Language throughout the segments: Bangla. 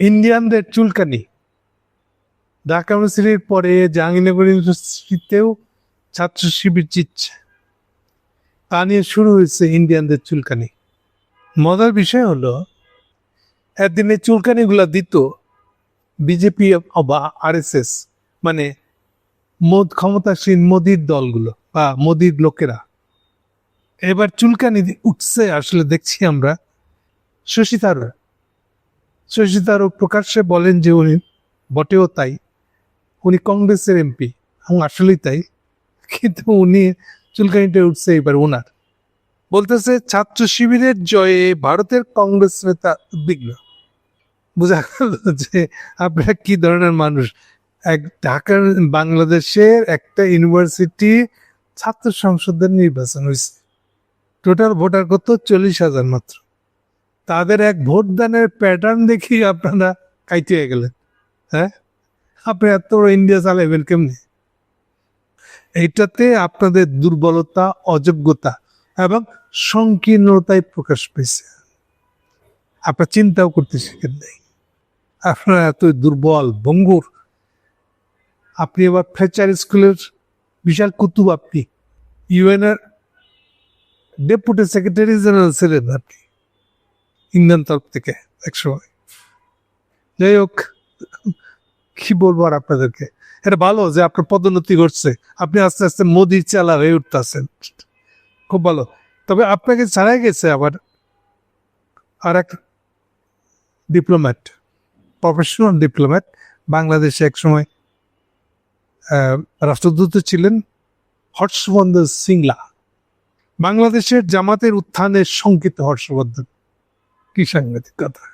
ইন্ডিয়ানদের চুলকানি। ঢাকা ইউনিভার্সিটির পরে জাহাঙ্গীরনগর ইউনিভার্সিটিতেও ছাত্র শিবির জিতছে। তা নিয়ে শুরু হয়েছে ইন্ডিয়ানদের চুলকানি। মজার বিষয় হলো, একদিন এই চুলকানিগুলো দিত বিজেপি বা আরএসএস মানে মোদ ক্ষমতাসীন মোদির দলগুলো বা মোদির লোকেরা। এবার চুলকানি উঠছে, আসলে দেখছি আমরা। শশী থারুর শশী প্রকাশ্যে বলেন যে উনি বটেও তাই। উনি কংগ্রেসের এমপি, এবং আসলেই তাই। কিন্তু উনি চুলকানিটা উঠছে এবার ওনার বলতেছে, ছাত্র শিবিরের জয়ে ভারতের কংগ্রেস নেতা উদ্বিগ্ন। বোঝা গেল যে আপনারা কি ধরনের মানুষ। এক ঢাকার বাংলাদেশের একটা ইউনিভার্সিটি ছাত্র সংসদের নির্বাচন হয়েছে। টোটাল ভোটার কত? চল্লিশ হাজার মাত্র। তাদের এক ভোট দানের প্যাটার্ন দেখি আপনারা কাইতে হয়ে গেলেন হ্যাঁ? আপনি এত ইন্ডিয়া চালাইবেন কেমনি? এইটাতে আপনাদের দুর্বলতা, অযোগ্যতা এবং সংকীর্ণতায় প্রকাশ পেয়েছে। আপনার চিন্তাও করতে শিখেন নাই আপনারা এত দুর্বল, ভঙ্গুর। আপনি এবার ফ্লেচার স্কুলের বিশাল কুতুব আপনি। ইউএনএর ডেপুটি সেক্রেটারি জেনারেল ছিলেন আপনি। ইংল্যান্ড তরফ থেকে একসময়। যাই হোক, কি বলব আর আপনাদেরকে? এটা ভালো যে আপনার পদোন্নতি ঘটছে। আপনি আস্তে আস্তে মোদির চালা হয়ে উঠতেছেন। খুব ভালো। তবে আপনাকে ছাড়াই গেছে আবার আর এক ডিপ্লোম্যাট, প্রফেশনাল ডিপ্লোম্যাট, বাংলাদেশে একসময় রাষ্ট্রদূত ছিলেন হর্ষবর্ধন সিংলা। বাংলাদেশের জামাতের উত্থানের সংকিত হর্ষবর্ধন। কি সাংঘাতিক কথা?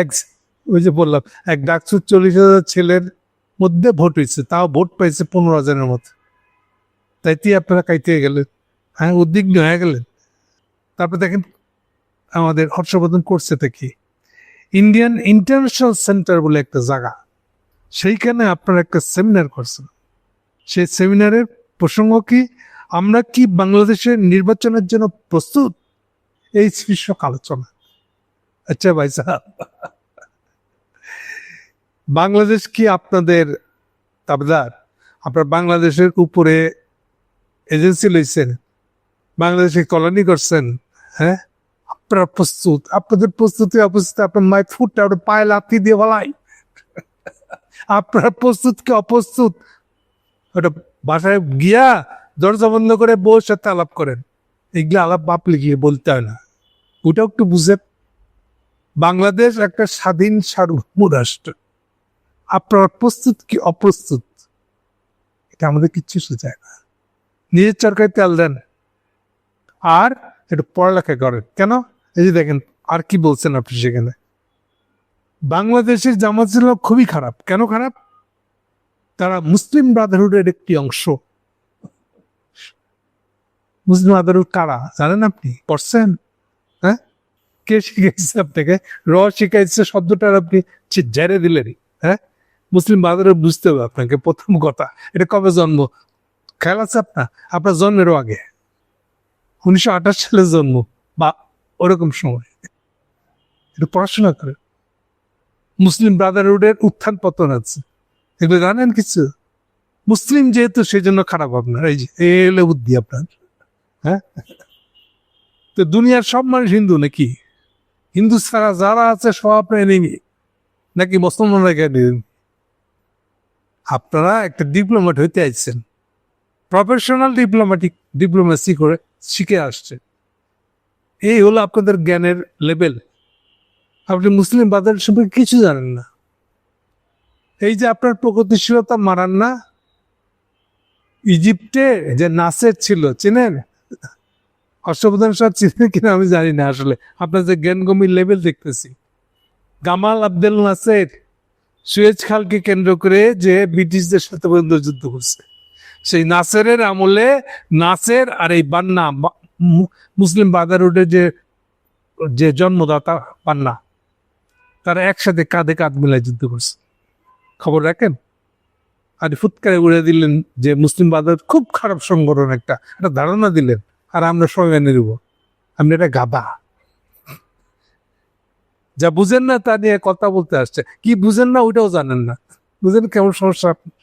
এক ওই যে বললাম, এক ডাকসুর চল্লিশ হাজার ছেলের মধ্যে ভোট হয়েছে, তাও ভোট পাইছে পনেরো হাজারের মতো। তাইতে আপনারা কাইতে গেলেন। হ্যাঁ উদ্বিগ্ন হয়ে গেলেন। তারপর দেখেন, আমাদের হর্ষবর্ধন করছে কি? ইন্ডিয়ান ইন্টারন্যাশনাল সেন্টার বলে একটা জায়গা, সেইখানে আপনারা একটা সেমিনার করছেন। সেই সেমিনারের প্রসঙ্গ কি? আমরা কি বাংলাদেশের নির্বাচনের জন্য প্রস্তুত? এই শীর্ষক আলোচনা। আচ্ছা ভাই সাহেব। বাংলাদেশ কি আপনাদের, তাবদার, আপনার বাংলাদেশের উপরে এজেন্সি লইছেন? বাংলাদেশে কলোনি করছেন হ্যাঁ? আপনারা প্রস্তুত, আপনাদের প্রস্তুতি অপ্রস্তুত আপনার মায়ের ফুটটা ওটা পায়ে লাথি দিয়ে বলাই। আপনারা প্রস্তুত কি অপ্রস্তুত? ওটা বাসায় গিয়া দরজা বন্ধ করে সাথে আলাপ করেন। এগুলো আলাপ বাপ লিখিয়ে বলতে হয় না। ওটাও একটু বুঝে। বাংলাদেশ একটা স্বাধীন সার্বভৌম রাষ্ট্র আপনারা প্রস্তুত কি অপ্রস্তুত? এটা আমাদের কিচ্ছু শেখায় না। নিজের চরকায় তেল দেন। আর একটু পড়ালেখা করেন। কেন? এই যে দেখেন, আর কি বলছেন আপনি সেখানে? বাংলাদেশের জামাত ছিল খুবই খারাপ। কেন খারাপ? তারা মুসলিম ব্রাদারহুডের একটি অংশ। মুসলিম ব্রাদারহুড কারা? জানেন আপনি? পড়ছেন? হ্যাঁ? কে শিখাইছে আপনাকে? র শিখাইছে শব্দটার আপনি ছি- ঝেড়ে দিলেন হ্যাঁ? মুসলিম বাজারে বুঝতে হবে আপনাকে, প্রথম কথা। এটা কবে জন্ম? খেয়াল আছে আপনার? আপনার জন্মেরও আগে। উনিশশো আঠাশ সালে জন্ম, বা ওরকম সময়। একটু পড়াশোনা করে মুসলিম ব্রাদারহুডের উত্থান পতন আছে। এগুলো জানেন কিছু? মুসলিম যেহেতু সেই জন্য খারাপ আপনার। এই যে হলো বুদ্ধি আপনার। হ্যাঁ? তো দুনিয়ার সব মানুষ হিন্দু নাকি? হিন্দু ছাড়া যারা আছে সব আপনার এনেমি নাকি মুসলমানরা আপনারা একটা ডিপ্লোমেট হইতে আসছেন প্রফেশনাল ডিপ্লোম্যাটিক ডিপ্লোমেসি করে শিখে আসছে এই হলো আপনাদের জ্ঞানের লেভেল আপনি মুসলিম বাজার সম্পর্কে কিছু জানেন না। এই যে আপনার প্রগতিশীলতা মারান না? ইজিপ্টে যে নাসের ছিল, চেনেন? হর্ষবর্ধন সাহেব চিনেন কিনা আমি জানি না আসলে। আপনার যে জ্ঞানগমির লেভেল দেখতেছি। গামাল আব্দুল নাসের সুয়েজ খালকে কেন্দ্র করে যে ব্রিটিশদের সাথে পর্যন্ত যুদ্ধ করছে সেই নাসেরের আমলে নাসের আর এই বান্না মুসলিম বাজারুডের যে যে জন্মদাতা পান্না তারা একসাথে কাঁধে কাঁধ মিলায় যুদ্ধ করছে। খবর রাখেন? আর ফুৎকারে উড়ে দিলেন যে মুসলিম বাজার খুব খারাপ সংগঠন একটা একটা ধারণা দিলেন। আর আমরা সবাই মেনে নেব। আপনি এটা গাবা যা বুঝেন না তা নিয়ে কথা বলতে আসছে। কি বুঝেন না ওইটাও জানেন না। বুঝেন কেমন সমস্যা? আপনার?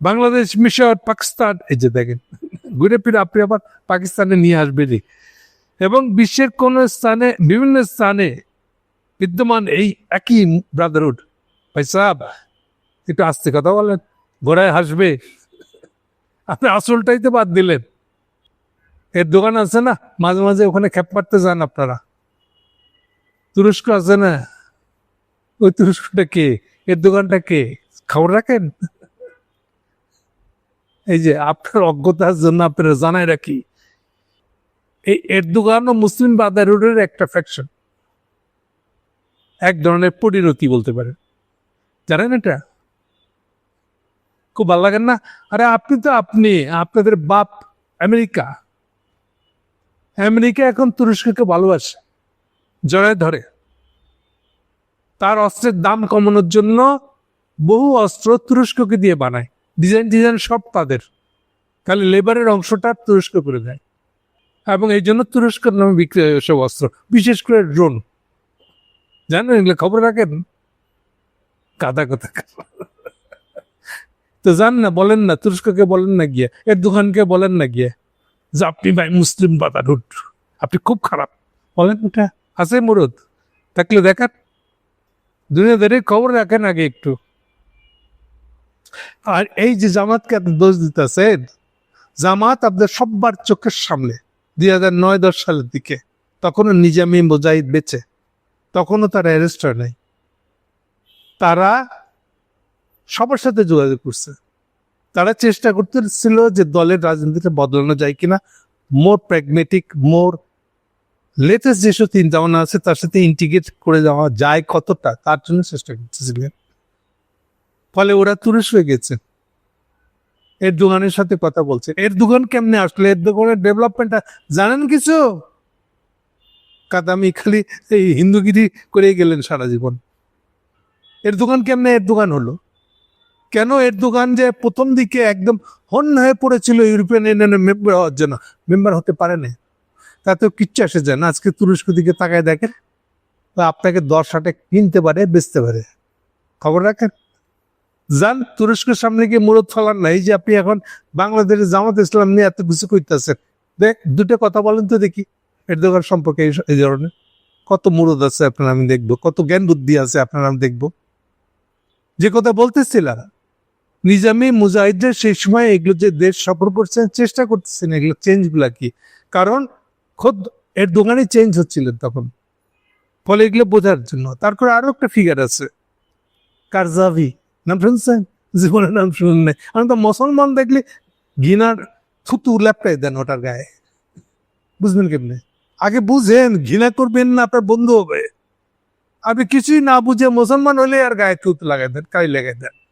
বাংলাদেশ মিশর পাকিস্তান, এই যে দেখেন। ঘুরে ফিরে আপনি আবার পাকিস্তানে নিয়ে আসবেনই এবং বিশ্বের কোন স্থানে, বিভিন্ন স্থানে বিদ্যমান এই একই ব্রাদারহুড ভাই সাহেব, একটু আস্তে কথা বলেন। ঘোড়ায় হাসবে। আপনি আসলটাই তো বাদ দিলেন। এর দোকান আছে না? মাঝে মাঝে ওখানে খেপ মারতে যান আপনারা। তুরস্ক আছে না? ওই তুরস্কটা কে? এর দোকানটা কে? খবর রাখেন? এই যে আপনার অজ্ঞতার জন্য আপনারা জানাই রাখি। এই এরদোগান ও মুসলিম ব্রাদারহুডের একটা ফ্যাকশন এক ধরনের পরিণতি বলতে পারেন। জানেন এটা? খুব ভালো লাগেন না? আরে আপনি তো আপনি, আপনাদের বাপ আমেরিকা। আমেরিকা এখন তুরস্ককে ভালোবাসে, জড়ায় ধরে। তার অস্ত্রের দাম কমানোর জন্য বহু অস্ত্র তুরস্ককে দিয়ে বানায়। ডিজাইন ডিজাইন সব তাদের। খালি লেবারের অংশটা তুরস্ক করে দেয়। এবং এই জন্য তুরস্কের নামে বিক্রি হয় সব অস্ত্র, বিশেষ করে ড্রোন। জানেন এগুলো খবর রাখেন? কাদা কথা তো জান না, বলেন না, তুরস্ককে বলেন না গিয়ে এর দোকানকে বলেন না গিয়ে। যে আপনি ভাই মুসলিম বাদারুট আপনি খুব খারাপ। বলেন এটা। আছে মুরদ। থাকলে দেখান। দুনিয়াদারি খবর রাখেন আগে একটু। আর এই যে জামাতকে আপনি দোষ দিতেছেন, জামাত আপনার সব্বার চোখের সামনে দুই হাজার নয় দশ সালের দিকে। তখনও নিজামি মোজাহিদ বেঁচে। তখনও তারা অ্যারেস্ট হয় নাই। তারা সবার সাথে যোগাযোগ করছে। তারা চেষ্টা করতেছিল যে দলের রাজনীতিটা বদলানো যায় কিনা। মোর প্র্যাগমেটিক মোর লেটেস্ট যেসব চিন্তা ভাবনা আছে, তার সাথে ইন্টিগ্রেট করে যাওয়া যায় কতটা, তার জন্য চেষ্টা করতেছিলেন। ফলে ওরা তুরস্ক হয়ে গেছে। এর দোকানের সাথে কথা বলছে। এর দোকান কেমনে আসলে? এর দোকানের ডেভেলপমেন্টটা জানেন কিছু? কাদামি খালি এই হিন্দুগিরি করে গেলেন সারা জীবন। এর দোকান কেমনে এর দোকান হলো? কেন এর দোকান যে প্রথম দিকে একদম হন্য হয়ে পড়েছিল ইউরোপিয়ান ইউনিয়নের মেম্বার হওয়ার জন্য? মেম্বার হতে পারে না তাতেও কিচ্ছু আসে যায় না। আজকে তুরস্ক দিকে তাকায় দেখেন আপনাকে দশ হাটে কিনতে পারে, বেচতে পারে। খবর রাখেন? যান, তুরস্কের সামনে গিয়ে মুরত ফলার নাই যে আপনি এখন বাংলাদেশের জামাত ইসলাম নিয়ে এত কিছু করতেছেন দেখ দুটো কথা বলেন তো দেখি। এর দোকান সম্পর্কে এই- এই ধরনের। কত মুরদ আছে আপনার আমি দেখব। কত জ্ঞান বুদ্ধি আছে আপনার আমি দেখব। যে কথা বলতেছিলাম নিজামী মুজাহিদদের সেই সময় এগুলো যে দেশ সফর করছেন, চেষ্টা করতেছেন এগুলো চেঞ্জগুলা কি? কারণ খোদ এর দোকানে চেঞ্জ হচ্ছিলেন তখন। ফলে এগুলো বোঝার জন্য। তারপরে আরও একটা ফিগার আছে। কারজাভি। নাম শুনছেন? জীবনের নাম শুনুন নাই। আমি তো মুসলমান দেখলে ঘৃণার থুতু ল্যাপটাই দেন ওটার গায়ে। বুঝবেন কেমনে? আগে বুঝেন, ঘৃণা করবেন না, আপনার বন্ধু হবে। আপনি কিছুই না বুঝে মুসলমান হলে আর গায়ে থুত লাগাই দেন কাই লাগাই দেন।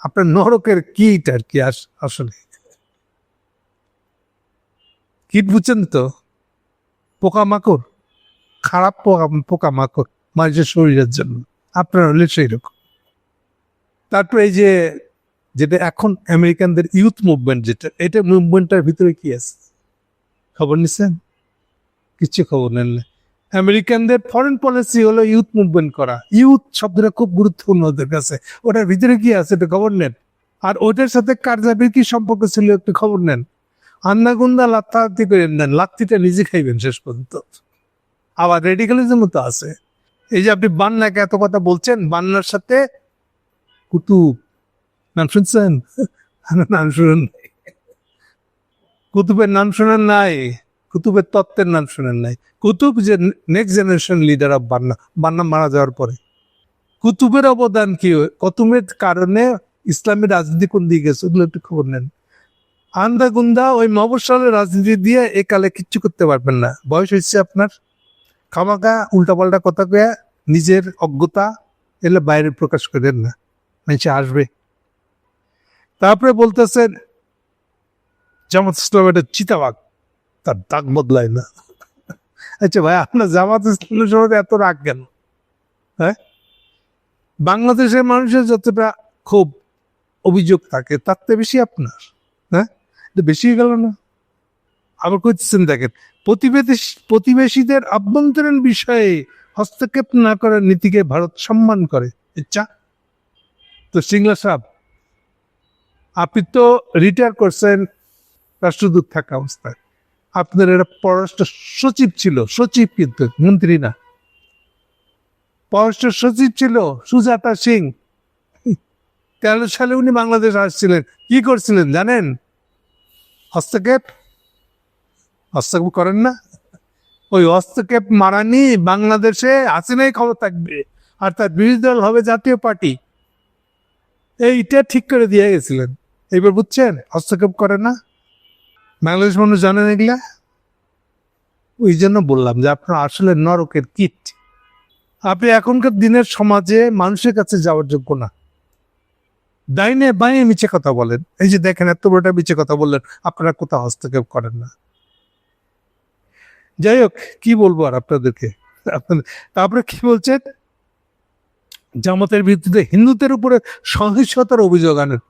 আপনার নরকের কিট আর কি আস- আসলে। কিট বুঝছেন তো? পোকামাকড়? খারাপ পোকা, পোকামাকড় মানুষের শরীরের জন্য। আপনার হলে সেই রকম তারপর এই যে, যেটা এখন আমেরিকানদের ইউথ মুভমেন্ট যেটা, এটা মুভমেন্টটার ভিতরে কি আছে? খবর নিছেন? কিচ্ছু খবর নেন না। আমেরিকানদের ফরেন পলিসি হলো ইউথ মুভমেন্ট করা। ইউথ শব্দটা খুব গুরুত্বপূর্ণ ওদের কাছে। ওটার ভিতরে কি আছে? এটা খবর নেন। আর ওটার সাথে কারজাবির কি সম্পর্ক ছিল একটু খবর নেন। আন্নাগুন্দা লাত্তি করে নেন। লাত্তিটা নিজে খাইবেন শেষ পর্যন্ত। আবার রেডিকালিজমও তো আছে। এই যে আপনি বান্নাকে এত কথা বলছেন, বান্নার সাথে কুতুব। নাম শুনছেন? নাম শুনেন কুতুবের নাম শুনেন নাই। কুতুবের তত্ত্বের নাম শুনেন নাই। কুতুব যে নেক্সট জেনারেশন লিডার অফ বান্না বান্না মারা যাওয়ার পরে। কুতুবের অবদান কি? কুতুবের কারণে ইসলামী রাজনীতি কোন দিকে গেছে? ওগুলো একটু খবর নেন। আন্দা গুন্দা ওই মবসালের রাজনীতি দিয়ে এ কালে কিচ্ছু করতে পারবেন না। বয়স হচ্ছে আপনার। খামাকা উল্টাপাল্টা কথা কয়ে নিজের অজ্ঞতা এলে বাইরে প্রকাশ করেন না। নিচে আসবে। তারপরে বলতেছেন জামাত ইসলাম একটা তার দাগ বদলায় না। আচ্ছা ভাই, আপনার জামাত ইসলামের সম্বন্ধে এত রাগ কেন? হ্যাঁ? বাংলাদেশের মানুষের যতটা খুব অভিযোগ থাকে, তার থেকে বেশি আপনার। হ্যাঁ? এটা বেশি গেল না? আবার করতেছেন দেখেন, প্রতিবেশী, প্রতিবেশীদের আভ্যন্তরীণ বিষয়ে হস্তক্ষেপ না করার নীতিকে ভারত সম্মান করে। ইচ্ছা তো সিংলা সাহেব, আপনি তো রিটায়ার করছেন, রাষ্ট্রদূত থাকা অবস্থায়। আপনার এটা পররাষ্ট্র সচিব ছিল, সচিব কিন্তু, মন্ত্রী না। পররাষ্ট্র সচিব ছিল সুজাতা সিং। তেরো সালে উনি বাংলাদেশ আসছিলেন। কি করছিলেন জানেন? হস্তক্ষেপ। হস্তক্ষেপ করেন না। ওই হস্তক্ষেপ মারানি বাংলাদেশে হাসিনাই খবর থাকবে। আর তার বিরোধী দল হবে জাতীয় পার্টি। এইটা ঠিক করে দিয়ে গেছিলেন। এইবার বুঝছেন? হস্তক্ষেপ করে না। বাংলাদেশ মানুষ জানেন এগুলা? ওই জন্য বললাম যে আপনার আসলে নরকের কিট। আপনি এখনকার দিনের সমাজে মানুষের কাছে যাওয়ার যোগ্য না। ডাইনে বাইনে মিছে কথা বলেন। এই যে দেখেন, এত বড়টা মিছে কথা বললেন, আপনারা কোথাও হস্তক্ষেপ করেন না। যাই হোক, কি বলব আর আপনাদেরকে? আপনাদের তারপরে কি বলছেন? জামাতের ভিত্তিতে হিন্দুদের উপরে সহিংসতার অভিযোগ আনেন।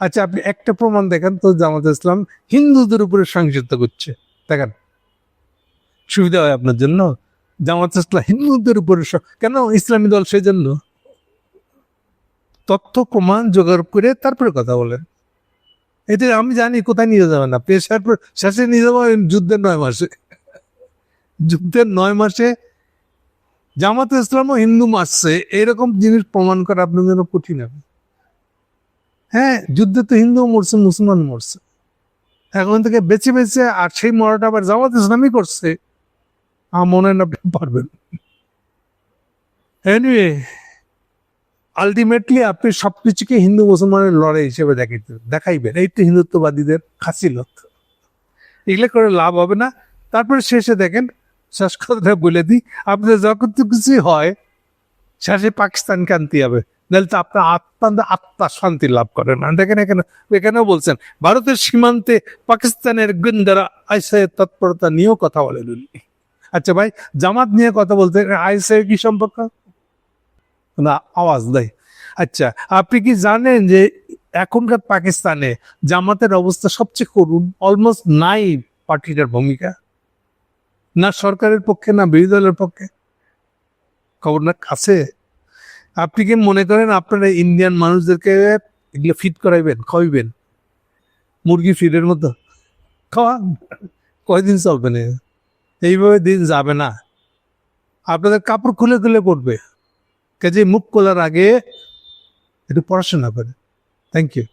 আচ্ছা আপনি একটা প্রমাণ দেখেন তো জামাত ইসলাম হিন্দুদের উপরে সহিংসতা করছে। দেখেন। সুবিধা হয় আপনার জন্য? জামাত ইসলাম হিন্দুদের উপরে কেন ইসলামী দল সেই জন্য তথ্য, প্রমাণ, জোগাড় করে তারপরে কথা বলেন। এটা আমি জানি কোথায় নিয়ে যাবেন না পেশার পর শেষে নিয়ে যাব যুদ্ধের নয় মাসে। যুদ্ধের নয় মাসে জামাত ইসলামও হিন্দু মারছে। এরকম জিনিস প্রমাণ করা আপনার জন্য কঠিন হবে। হ্যাঁ যুদ্ধে তো হিন্দু মরছে, মুসলমান মরছে। এখন থেকে বেছে বেছে আর সেই মরাটা আবার জামাত ইসলামই করছে। আমার মনে হয় না আপনি পারবেন। এনিওয়ে আলটিমেটলি আপনি সবকিছুকে হিন্দু মুসলমানের লড়াই হিসেবে দেখাইতে দেখাইবেন। এই তো হিন্দুত্ববাদীদের খাসিলত। এগুলো করে লাভ হবে না। তারপরে শেষে দেখেন, শেষ কথাটা বলে দিই, আপনাদের যখন তো কিছু হয়, শেষে পাকিস্তানকে আনতে হবে। নাহলে তো আপনার আত্মা আত্মা শান্তি লাভ করে না দেখেন এখানে, এখানেও বলছেন, ভারতের সীমান্তে পাকিস্তানের গুন্ডারা আইসিআই তৎপরতা নিয়েও কথা বলেন আচ্ছা ভাই, জামাত নিয়ে কথা বলতে আইসিআই কি সম্পর্ক? না, আওয়াজ দেয় আচ্ছা আপনি কি জানেন যে এখনকার পাকিস্তানে জামাতের অবস্থা সবচেয়ে করুন অলমোস্ট নাই পার্টিটার ভূমিকা? না সরকারের পক্ষে, না বিরোধী দলের পক্ষে? খবর না আছে আপনি কি মনে করেন আপনারা ইন্ডিয়ান মানুষদেরকে এগুলো ফিট করাইবেন, খাওয়াইবেন? মুরগি ফিডের মতো? খাওয়া? কয়দিন চলবে না? এইভাবে দিন যাবে না। আপনাদের কাপড় খুলে খুলে পড়বে কাজে মুখ খোলার আগে একটু পড়াশোনা করে থ্যাংক ইউ